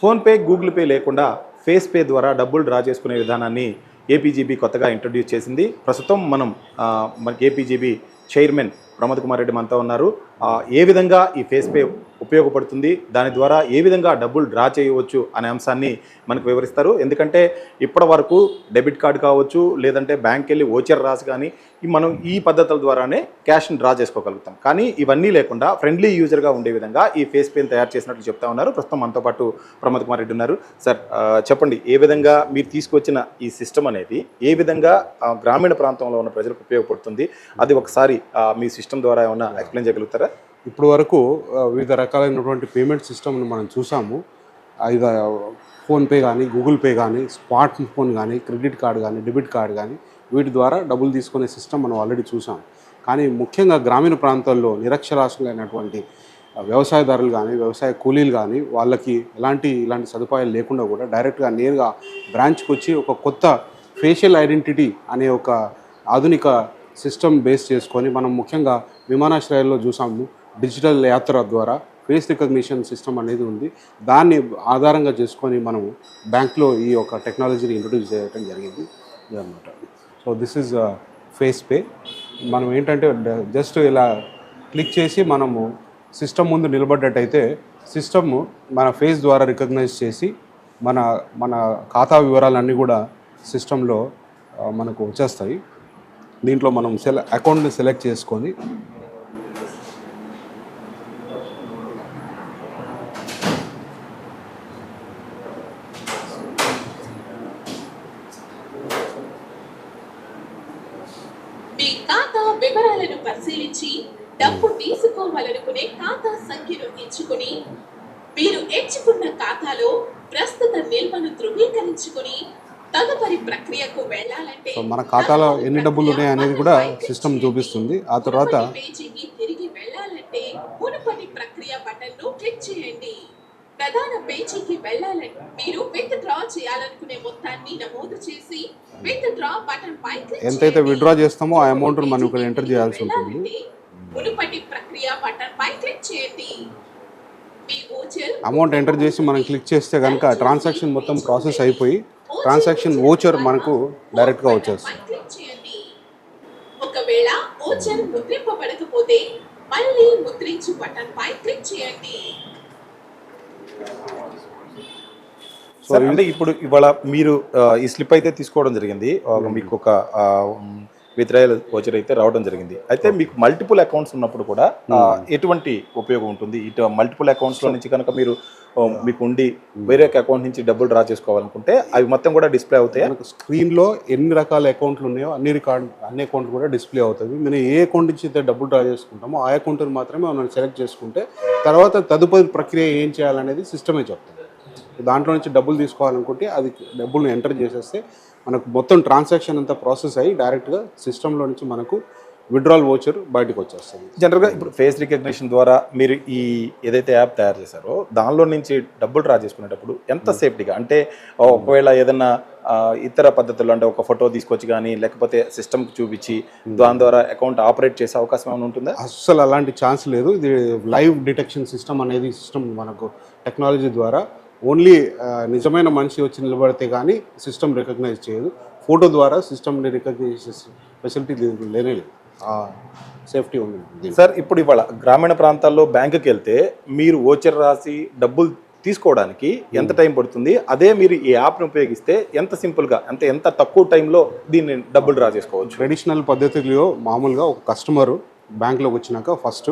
PhonePe Google Pay లేకుండా face pay ద్వారా డబ్బులు డ్రా చేసుకునే విధానాన్ని ఏపీజీబీ కొత్తగా ఇంట్రడ్యూస్ చేసింది. ప్రస్తుతం మనం మనకి ఏపీజీబీ చైర్మన్ ప్రమోద్ కుమార్ రెడ్డి మనతో ఉన్నారు. ఏ విధంగా ఈ ఫేస్ పే ఉపయోగపడుతుంది దాని ద్వారా ఏ విధంగా డబ్బులు డ్రా చేయవచ్చు అనే అంశాన్ని మనకు వివరిస్తారు. ఎందుకంటే ఇప్పటి వరకు డెబిట్ కార్డు కావచ్చు లేదంటే బ్యాంక్కి వెళ్ళి ఓచర్ రాసి కానీ మనం ఈ పద్ధతుల ద్వారానే క్యాష్ని డ్రా చేసుకోగలుగుతాం. కానీ ఇవన్నీ లేకుండా ఫ్రెండ్లీ యూజర్గా ఉండే విధంగా ఈ ఫేస్ పేని తయారు చేసినట్లు చెప్తా ఉన్నారు. ప్రస్తుతం మనతో పాటు ప్రమోద్ కుమార్ రెడ్డి ఉన్నారు. సార్ చెప్పండి ఏ విధంగా మీరు తీసుకొచ్చిన ఈ సిస్టమ్ అనేది ఏ విధంగా గ్రామీణ ప్రాంతంలో ఉన్న ప్రజలకు ఉపయోగపడుతుంది? అది ఒకసారి మీ సిస్టమ్ ద్వారా ఏమైనా ఎక్స్ప్లెయిన్ చేయగలుగుతారా? ఇప్పుడు వరకు వివిధ రకాలైనటువంటి పేమెంట్ సిస్టమ్ని మనం చూసాము. ఇది ఫోన్పే కానీ గూగుల్ పే కానీ స్మార్ట్ ఫోన్ కానీ క్రెడిట్ కార్డు కానీ డెబిట్ కార్డు కానీ వీటి ద్వారా డబ్బులు తీసుకునే సిస్టమ్ మనం ఆల్రెడీ చూసాం. కానీ ముఖ్యంగా గ్రామీణ ప్రాంతాల్లో నిరక్షరాస్యులైనటువంటి వ్యవసాయదారులు కానీ వ్యవసాయ కూలీలు కానీ వాళ్ళకి ఎలాంటి ఇలాంటి సదుపాయాలు లేకుండా కూడా డైరెక్ట్గా నేరుగా బ్రాంచ్కి వచ్చి ఒక కొత్త ఫేషియల్ ఐడెంటిటీ అనే ఒక ఆధునిక సిస్టమ్ బేస్ చేసుకొని మనం ముఖ్యంగా విమానాశ్రయాల్లో చూసాము. డిజిటల్ యాత్ర ద్వారా ఫేస్ రికగ్నిషన్ సిస్టమ్ అనేది ఉంది. దాన్ని ఆధారంగా చేసుకొని మనం బ్యాంక్లో ఈ యొక్క టెక్నాలజీని ఇంట్రొడ్యూస్ చేయడం జరిగింది. అనమాట so this is uh, face pay. మనం ఏంటంటే జస్ట్ ఇలా క్లిక్ చేసి మనము సిస్టమ్ ముందు నిలబడ్డట్టయితే సిస్టమ్ మన ఫేస్ ద్వారా రికగ్నైజ్ చేసి మన మన ఖాతా వివరాలన్నీ కూడా సిస్టంలో uh, మనకు వచ్చేస్తాయి. దీంట్లో మనం సెల అకౌంట్ని సెలెక్ట్ చేసుకొని మీ ఖాతా వివరాలను పరిశీలించి డబ్బు తీసుకోవాలనుకునే ఖాతా సంఖ్యను ఎంచుకుని మీరు ఎంచుకున్న ఖాతాలో ప్రస్తుత నిల్వను ధృవీకరించుకుని తదుపరి ప్రక్రియకు వెళ్ళాలంటే మన ఖాతాలో ఎన్ని డబ్బులు ఉన్నాయి అనేది కూడా సిస్టమ్ చూపిస్తుంది. ఆ తర్వాత పేజీకి తిరిగి వెళ్ళాలంటే మునుపటి ప్రక్రియ బటన్ను క్లిక్ చేయండి. ప్రధాన పేజీకి వెళ్ళాలంటే మీరు విత్ డ్రా చేయాలనుకునే మొత్తాన్ని నమోదు చేసి విత్ డ్రా బటన్ పై క్లిక్ ఎంతైతే. విత్డ్రా చేస్తామో ఆ అమౌంట్ మనం ఇక్కడ ఎంటర్ చేయాల్సి ఉంటుంది. మునుపటి ప్రక్రియ బటన్ పై క్లిక్ చేయండి. అమౌంట్ ఎంటర్ చేసి మనం క్లిక్ చేస్తే కనుక ట్రాన్సాక్షన్ మొత్తం ప్రాసెస్ అయిపోయి ట్రాన్సాక్షన్ ఓచర్ మనకు డైరెక్ట్గా వచ్చేస్తుంది పై క్లిక్ చేయండి. ఒకవేళ ఓచర్ ముద్రింపబడకపోతే మళ్ళీ ముద్రించు బటన్ పై క్లిక్ చేయండి. సార్ అంటే ఇప్పుడు ఇవాళ మీరు ఈ స్లిప్ అయితే తీసుకోవడం జరిగింది. ఒక మీకు ఒక విత్రాయల వచ్చర్ అయితే రావడం జరిగింది. అయితే మీకు మల్టిపుల్ అకౌంట్స్ ఉన్నప్పుడు కూడా ఆ, ఎటువంటి ఉపయోగం ఉంటుంది? ఇటు మల్టిపుల్ అకౌంట్స్లో నుంచి కనుక మీరు మీకు ఉండి వేరే అకౌంట్ నుంచి డబ్బులు డ్రా చేసుకోవాలనుకుంటే అవి మొత్తం కూడా డిస్ప్లే అవుతాయి? స్క్రీన్లో ఎన్ని రకాల అకౌంట్లు ఉన్నాయో అన్ని రికార్డ్ అన్ని అకౌంట్లు కూడా డిస్ప్లే అవుతుంది మనం ఏ అకౌంట్ నుంచి అయితే డబ్బులు డ్రా చేసుకుంటామో ఆ అకౌంట్ని మాత్రమే మనం సెలెక్ట్ చేసుకుంటే తర్వాత తదుపరి ప్రక్రియ ఏం చేయాలనేది సిస్టమే చెప్తుంది. దాంట్లో నుంచి డబ్బులు తీసుకోవాలనుకుంటే అది డబ్బులు ఎంటర్ చేసేస్తే మనకు మొత్తం ట్రాన్సాక్షన్ అంతా ప్రాసెస్ అయ్యి డైరెక్ట్గా సిస్టంలో నుంచి మనకు విడ్రాల్ ఓచర్ బయటకు వచ్చేస్తుంది. జనరల్గా ఇప్పుడు ఫేస్ రికగ్నిషన్ ద్వారా మీరు ఈ ఏదైతే యాప్ తయారు చేశారో దానిలో నుంచి డబ్బులు డ్రా చేసుకునేటప్పుడు ఎంత సేఫ్టీగా? అంటే ఒకవేళ ఏదన్నా ఆ, ఇతర పద్ధతుల్లో అంటే ఒక ఫోటో తీసుకొచ్చి కానీ లేకపోతే సిస్టమ్కి చూపించి దాని ద్వారా అకౌంట్ ఆపరేట్ చేసే అవకాశం ఏమైనా ఉంటుందా? అస్సలు అలాంటి ఛాన్స్ లేదు. ఇది లైవ్ డిటెక్షన్ సిస్టమ్ అనేది సిస్టమ్ మనకు టెక్నాలజీ ద్వారా ఓన్లీ నిజమైన మనిషి వచ్చి నిలబడితే కానీ సిస్టమ్ రికగ్నైజ్ చేయదు. ఫోటో ద్వారా సిస్టమ్ని రికగ్నైజ్ చేసే ఫెసిలిటీ లేనే లేదు. సేఫ్టీ ఉంది. సార్ ఇప్పుడు ఇవాళ గ్రామీణ ప్రాంతాల్లో బ్యాంకుకి వెళ్తే మీరు ఓచర్ రాసి డబ్బులు తీసుకోవడానికి ఎంత టైం పడుతుంది? అదే మీరు ఈ యాప్ని ఉపయోగిస్తే ఎంత సింపుల్గా అంటే ఎంత తక్కువ టైంలో దీన్ని డబ్బులు డ్రా చేసుకోవచ్చు ట్రెడిషనల్ పద్ధతిలో మామూలుగా ఒక కస్టమరు బ్యాంక్లోకి వచ్చినాక ఫస్ట్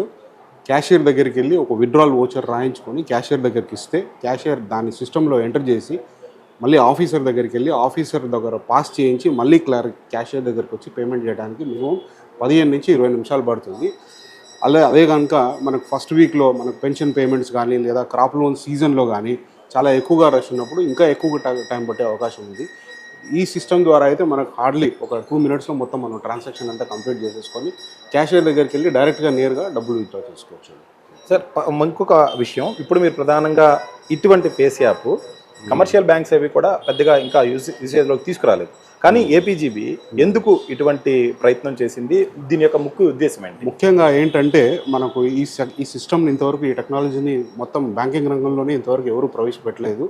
క్యాషియర్ దగ్గరికి వెళ్ళి ఒక విడ్రాల్ ఓచర్ రాయించుకొని క్యాషియర్ దగ్గరికి ఇస్తే క్యాషియర్ దాని సిస్టంలో ఎంటర్ చేసి మళ్ళీ ఆఫీసర్ దగ్గరికి వెళ్ళి ఆఫీసర్ దగ్గర పాస్ చేయించి మళ్ళీ క్లర్క్ క్యాషియర్ దగ్గరికి వచ్చి పేమెంట్ చేయడానికి మినిమం పదిహేను నుంచి ఇరవై నిమిషాలు పడుతుంది. అలా అదే కనుక మనకు ఫస్ట్ వీక్లో మనకు పెన్షన్ పేమెంట్స్ కానీ లేదా క్రాప్ లోన్ సీజన్లో కానీ చాలా ఎక్కువగా రష్ ఉన్నప్పుడు ఇంకా ఎక్కువ టైం పట్టే అవకాశం ఉంది. ఈ సిస్టమ్ ద్వారా అయితే మనకు హార్డ్లీ ఒక టూ మినిట్స్లో మొత్తం మనం ట్రాన్సాక్షన్ అంతా కంప్లీట్ చేసేసుకొని క్యాషియర్ దగ్గరికి వెళ్ళి డైరెక్ట్గా నేరుగా డబ్బులు విత్డ్రా చేసుకోవచ్చు సార్ ఇంకొక విషయం. ఇప్పుడు మీరు ప్రధానంగా ఇటువంటి ఫేస్ యాప్ కమర్షియల్ బ్యాంక్స్ అవి కూడా పెద్దగా ఇంకా యూస్ యూసేజ్లోకి తీసుకురాలేదు. కానీ ఏపీజీబీ ఎందుకు ఇటువంటి ప్రయత్నం చేసింది? దీని యొక్క ముఖ్య ఉద్దేశం ఏంటి? ముఖ్యంగా ఏంటంటే మనకు ఈ ఈ సిస్టమ్ని ఇంతవరకు ఈ టెక్నాలజీని మొత్తం బ్యాంకింగ్ రంగంలోనే ఇంతవరకు ఎవరు ప్రవేశపెట్టలేదు.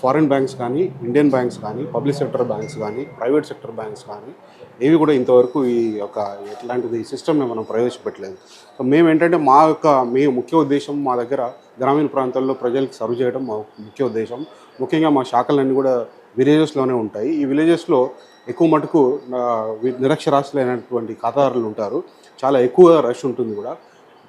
ఫారిన్ బ్యాంక్స్ కానీ ఇండియన్ బ్యాంక్స్ కానీ పబ్లిక్ సెక్టర్ బ్యాంక్స్ కానీ ప్రైవేట్ సెక్టర్ బ్యాంక్స్ కానీ ఏవి కూడా ఇంతవరకు ఈ యొక్క ఎట్లాంటిది ఈ సిస్టమ్ని మనం ప్రవేశపెట్టలేదు. సో మేము ఏంటంటే మా యొక్క మీ ముఖ్య ఉద్దేశం మా దగ్గర గ్రామీణ ప్రాంతాల్లో ప్రజలకు సర్వ్ చేయడం మా ముఖ్య ఉద్దేశం. ముఖ్యంగా మా శాఖలన్నీ కూడా విలేజెస్లోనే ఉంటాయి. ఈ విలేజెస్లో ఎక్కువ మటుకు నిరక్షరాస్యులైనటువంటి ఖాతాదారులు ఉంటారు. చాలా ఎక్కువ రష్ ఉంటుంది కూడా.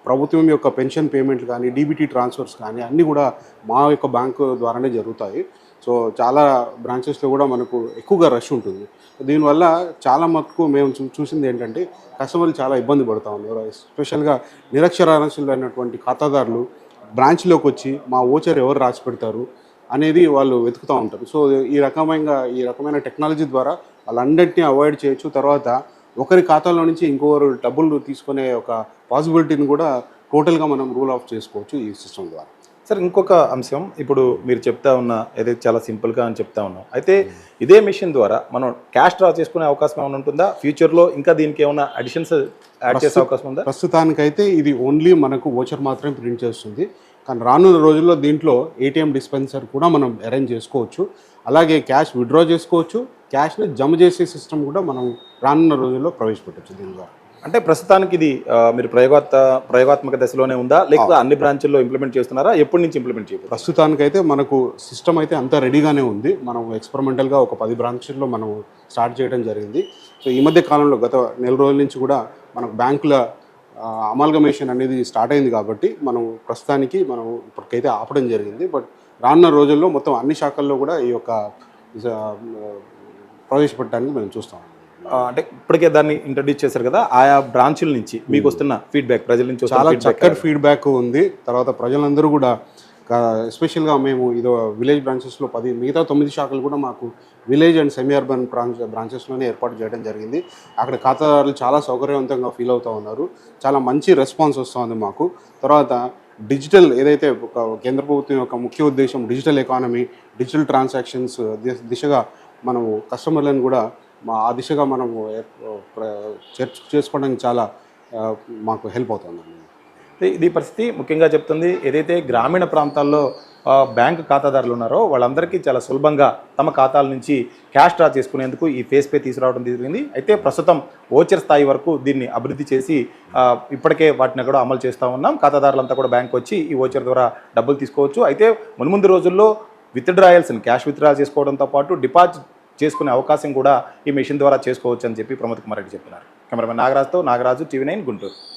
ప్రభుత్వం యొక్క పెన్షన్ పేమెంట్లు కానీ డీబీటీ ట్రాన్స్ఫర్స్ కానీ అన్నీ కూడా మా యొక్క బ్యాంకు ద్వారానే జరుగుతాయి. సో చాలా బ్రాంచెస్లో కూడా మనకు ఎక్కువగా రష్ ఉంటుంది. దీనివల్ల చాలా మటుకు మేము చూ చూసింది ఏంటంటే కస్టమర్లు చాలా ఇబ్బంది పడుతూ ఉన్నారు. ఎస్పెషల్గా నిరక్షరాస్యులైనటువంటి ఖాతాదారులు బ్రాంచ్లోకి వచ్చి మా ఓచర్ ఎవరు రాసి పెడతారు అనేది వాళ్ళు వెతుకుతూ ఉంటారు. సో ఈ రకమైన ఈ రకమైన టెక్నాలజీ ద్వారా వాళ్ళందరినీ అవాయిడ్ చేయొచ్చు. తర్వాత ఒకరి ఖాతాలో నుంచి ఇంకొకరు డబ్బులు తీసుకునే ఒక పాసిబిలిటీని కూడా టోటల్గా మనం రూల్ ఆఫ్ చేసుకోవచ్చు ఈ సిస్టమ్ ద్వారా. సార్ ఇంకొక అంశం ఇప్పుడు మీరు చెప్తా ఉన్న ఏదైతే చాలా సింపుల్గా అని చెప్తా ఉన్నాం. అయితే ఇదే మిషన్ ద్వారా మనం క్యాష్ డ్రా చేసుకునే అవకాశం ఏమైనా ఉంటుందా? ఫ్యూచర్లో ఇంకా దీనికి ఏమైనా అడిషన్స్ యాడ్ చేసే అవకాశం ఉందా? ప్రస్తుతానికైతే ఇది ఓన్లీ మనకు ఓచర్ మాత్రమే ప్రింట్ చేస్తుంది. కానీ రానున్న రోజుల్లో దీంట్లో ఏటీఎం డిస్పెన్సర్ కూడా మనం అరేంజ్ చేసుకోవచ్చు. అలాగే క్యాష్ విత్డ్రా చేసుకోవచ్చు. క్యాష్ని జమ చేసే సిస్టమ్ కూడా మనం రానున్న రోజుల్లో ప్రవేశపెట్టచ్చు దీని ద్వారా. అంటే ప్రస్తుతానికి ఇది మీరు ప్రయోగాత్మ ప్రయోగాత్మక దశలోనే ఉందా? లేకపోతే అన్ని బ్రాంచుల్లో ఇంప్లిమెంట్ చేస్తున్నారా? ఎప్పటి నుంచి ఇంప్లిమెంట్ చేయబోతున్నారు? ప్రస్తుతానికైతే మనకు సిస్టమ్ అయితే అంతా రెడీగానే ఉంది. మనం ఎక్స్పెరిమెంటల్గా ఒక పది బ్రాంచ్ల్లో మనం స్టార్ట్ చేయడం జరిగింది. సో ఈ మధ్య కాలంలో గత నెల రోజుల నుంచి కూడా మనకు బ్యాంకుల అమాల్గమేషన్ అనేది స్టార్ట్ అయింది కాబట్టి మనం ప్రస్తుతానికి మనం ఇప్పటికైతే ఆపడం జరిగింది. బట్ రానున్న రోజుల్లో మొత్తం అన్ని శాఖల్లో కూడా ఈ యొక్క ప్రవేశపెట్టడానికి మేము చూస్తాం. అంటే ఇప్పటికే దాన్ని ఇంట్రడ్యూస్ చేశారు కదా ఆయా బ్రాంచుల నుంచి మీకు వస్తున్న ఫీడ్బ్యాక్ ప్రజల నుంచి చాలా చక్కటి ఫీడ్బ్యాక్ ఉంది. తర్వాత ప్రజలందరూ కూడా ఎస్పెషల్గా మేము ఇదో విలేజ్ బ్రాంచెస్లో పది మిగతా తొమ్మిది శాఖలు కూడా మాకు village and semi urban branch బ్రాంచెస్లోనే ఏర్పాటు చేయడం జరిగింది. అక్కడ ఖాతాదారులు చాలా సౌకర్యవంతంగా ఫీల్ అవుతూ ఉన్నారు. చాలా మంచి రెస్పాన్స్ వస్తుంది మాకు. తర్వాత డిజిటల్ ఏదైతే ఒక కేంద్ర ప్రభుత్వం యొక్క ముఖ్య ఉద్దేశం డిజిటల్ ఎకానమీ డిజిటల్ ట్రాన్సాక్షన్స్ దిశగా మనము కస్టమర్లను కూడా మా ఆ దిశగా మనము చర్చ చేసుకోవడానికి చాలా మాకు హెల్ప్ అవుతుంది ఇది- పరిస్థితి ముఖ్యంగా చెప్తుంది. ఏదైతే గ్రామీణ ప్రాంతాల్లో బ్యాంకు బ్యాంక్ ఖాతాదారులు ఉన్నారో వాళ్ళందరికీ చాలా సులభంగా తమ ఖాతాల నుంచి క్యాష్ డ్రా చేసుకునేందుకు ఈ ఫేస్ పే తీసుకురావడం జరిగింది. అయితే ప్రస్తుతం ఓచర్ స్థాయి వరకు దీన్ని అభివృద్ధి చేసి ఇప్పటికే వాటిని కూడా అమలు చేస్తూ ఉన్నాం. ఖాతాదారులంతా కూడా బ్యాంక్ వచ్చి ఈ ఓచర్ ద్వారా డబ్బులు తీసుకోవచ్చు. అయితే మున్ముందు రోజుల్లో విత్డ్రాయల్స్ని క్యాష్ విత్డ్రా చేసుకోవడంతో పాటు డిపాజిట్ చేసుకునే అవకాశం కూడా ఈ మిషన్ ద్వారా చేసుకోవచ్చు అని చెప్పి ప్రమోద్ కుమార్ రెడ్డి చెప్పినారు. కెమెరామెన్ నాగరాజ్తో నాగరాజు టీవీ నైన్ గుంటూరు.